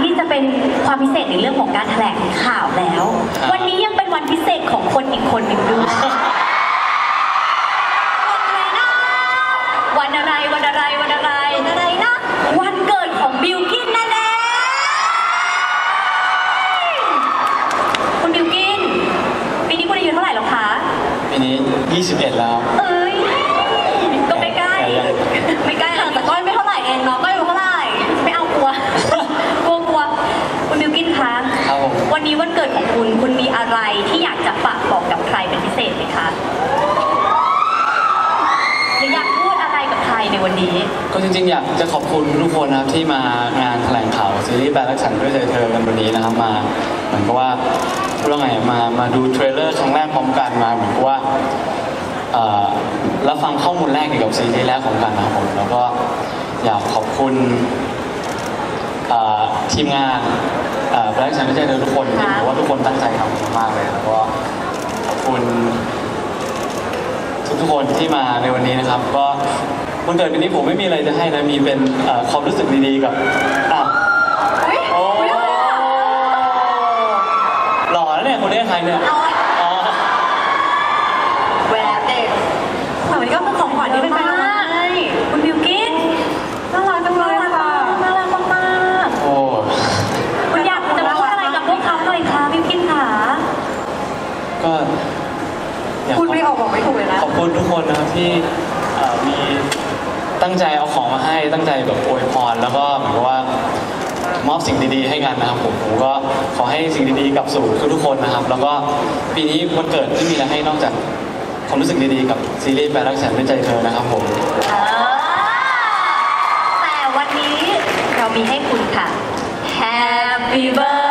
ในเรื่องของการแถลงข่าวแล้ว ครับ วันนี้ยังเป็นวันพิเศษของคนอีกคนหนึ่งด้วยวันอะไรวันอะไรวันอะไรวันอะไรนะ วันเกิดของบิลกินนั่นเองคุณบิลกินปีนี้คุณอายุเท่าไหร่แล้วคะ ปีนี้ 21 แล้ว เอ้ยก็ไม่ใกล้แต่ยังไม่ใกล้ห่างแต่ก้อยไม่เท่าไหร่เอ นนี้วันเกิดของคุณ คุณมีอะไรที่อยากจะฝากบอกกับใครเป็นพิเศษไหมคะหรืออยากพูดอะไรกับใครในวันนี้ ก็จริงๆ อยากจะขอบคุณทุกคนนะครับที่มางานแถลงข่าวซีรีส์แบล็กฉันด้วยใจเธอกันวันนี้นะครับมา เหมือนกับว่าพูดว่าไงมามาดูเทรลเลอร์ครั้งแรกพร้อมกันมาเหมือนกับว่าเอ่อรับฟังข้อมูลแรกเกี่ยวกับซีรีส์แรกของกันนะครับผมแล้วก็อยากขอบคุณเอ่อทีมงาน แบล็กฉันด้วยใจเธอทุกคนจริงๆเพราะว่าทุกคนตั้งใจทำมากเลยแล้วก็ขอบคุณ ทุกๆคนที่มาในวันนี้นะครับ ก็วันเกิดปีนี้ผมไม่มีอะไรจะให้นะมีเป็นเอ่อความรู้สึกดีๆกับอะอุ๊ยโอ้อุ๊ยอะไรอะหล่อแล้วเนี่ยคนนี้ใครเนี่ย เอาอะ อ๋อ แหวนเด็กแต่วันนี้ก็เป็นของขวัญที่เป็นแฟนเราให้คุณบิวกินน่ารักจังเลยค่ะน่ารักมาก โอ้ ๆคุณอยากจะพูดอะไรกับพวกเขาหน่อยคะบิวกินค่ะ ก็อยาก พูด ไม่ออกบอกไม่ถูกเลยนะ ขอบคุณทุกคนนะครับที่เอ่อมีตั้งใจเอาของมาให้ตั้งใจแบบอวยพรแล้วก็เหมือนกับว่ามอบสิ่งดีๆให้กันนะครับผมผมก็ขอให้สิ่งดีๆกลับสู่ทุกๆคนนะครับ แล้วก็ปีนี้วันเกิดไม่มีอะไรให้นอกจากความรู้สึกดีๆกับซีรีส์แปลรักฉันด้วยใจเธอนะครับผมเออแต่วันนี้เรามีให้คุณค่ะ Happy birthday